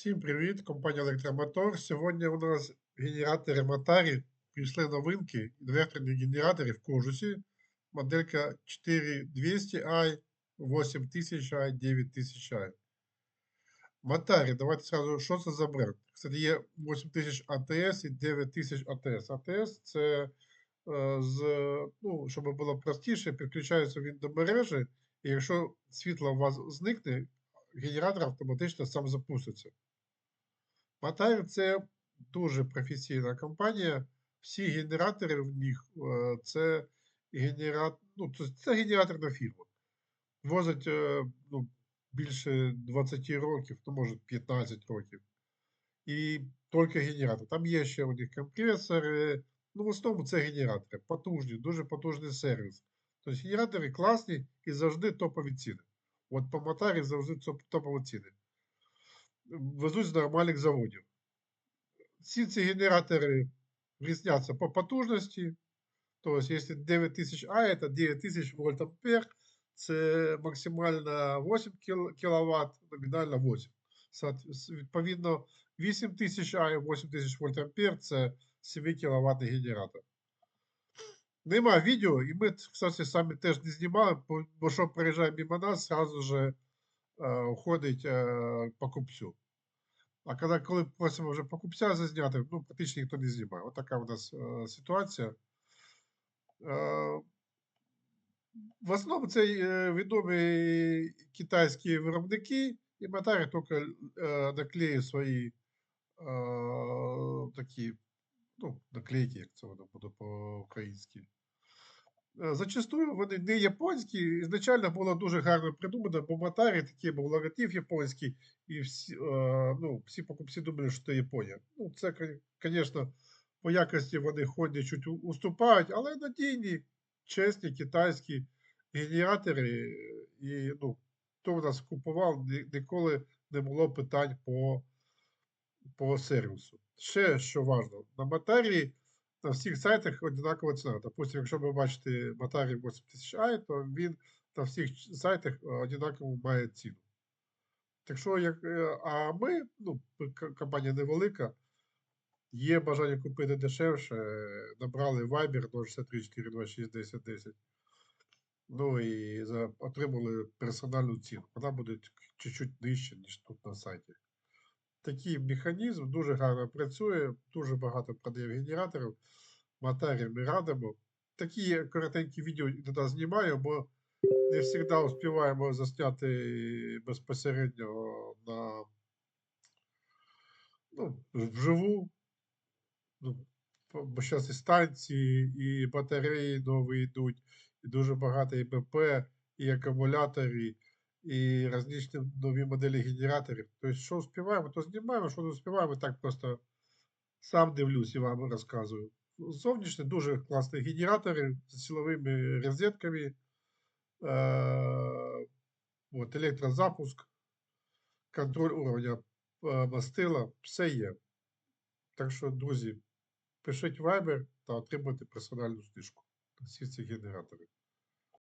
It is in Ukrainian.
Всім привіт, компанія Електромотор. Сьогодні у нас генератори Мотарі. Прийшли новинки, генератори в кожусі. Моделька 4200i, 8000i, 9000i. Мотарі, давайте сразу, що це за бренд? Кстати, є 8000 ATS і 9000 ATS. ATS це, е, з, ну, щоб було простіше, підключається він до мережі, і якщо світло у вас зникне, генератор автоматично сам запуститься. Матайр це дуже професійна компанія. Всі генератори в них е, це генератор, ну, це, генераторна фірма. Возить е, ну, більше 20 років, ну, може 15 років. І тільки генератор. Там є ще у них компресори. Ну, в основному це генератори. Потужні, дуже потужний сервіс. Тобто генератори класні і завжди топові ціни. От по Мотарі завжди топові ціни. Везуть з нормальних заводів. Всі ці генератори різняться по потужності. Тобто, якщо 9000 А, це 9000 вольт ампер, це максимально 8 кВт, номінально 8. Відповідно, 8000 А і 8000 вольт ампер це 7 кВт генератор. Нема відео, і ми, кстати, самі теж не знімали, бо- що приїжджає мимо нас, сразу же уходить е, покупцю. А коли, коли просимо вже покупця зазняти, ну, практично ніхто не знімає. От така у нас е, ситуація. Е, в основному це е, відомі китайські виробники, і Матарі тільки е, наклеює свої е, такі, ну, наклейки, як це воно буде по-українськи. Е, Зачастую вони не японські. Ізначально було дуже гарно придумано, бо Матарі такий був логотип японський, і всі, е, ну, всі покупці думали, що це Японія. Ну, це, звісно, по якості вони ходять чуть уступають, але надійні, чесні китайські генератори. І ну, хто в нас купував, ніколи не було питань по, по сервісу. Ще що важливо, на Матарі на всіх сайтах одинакова ціна. Допустим, якщо ви бачите Матарі 8000i, то він на всіх сайтах е, одинаково має ціну. Так що, як, е, а ми, ну, компанія невелика, є бажання купити дешевше, набрали Viber 063 426 10 10. Ну і отримали персональну ціну. Вона буде чуть-чуть нижче, ніж тут на сайті. Такий механізм дуже гарно працює, дуже багато продає генераторів. Матері ми радимо. Такі коротенькі відео іноді знімаю, бо не завжди успіваємо засняти безпосередньо на ну, вживу. Ну, бо зараз і станції, і батареї нові йдуть, і дуже багато і БП, і і различні нові моделі генераторів. Тобто, що успіваємо, то знімаємо, що не успіваємо, так просто сам дивлюсь і вам розказую. Зовнішні дуже класні генератори з силовими розетками. От, електрозапуск, контроль уровня е, мастила, все є. Так що, друзі, пишіть Viber та отримуйте персональну знижку на всі ці генератори.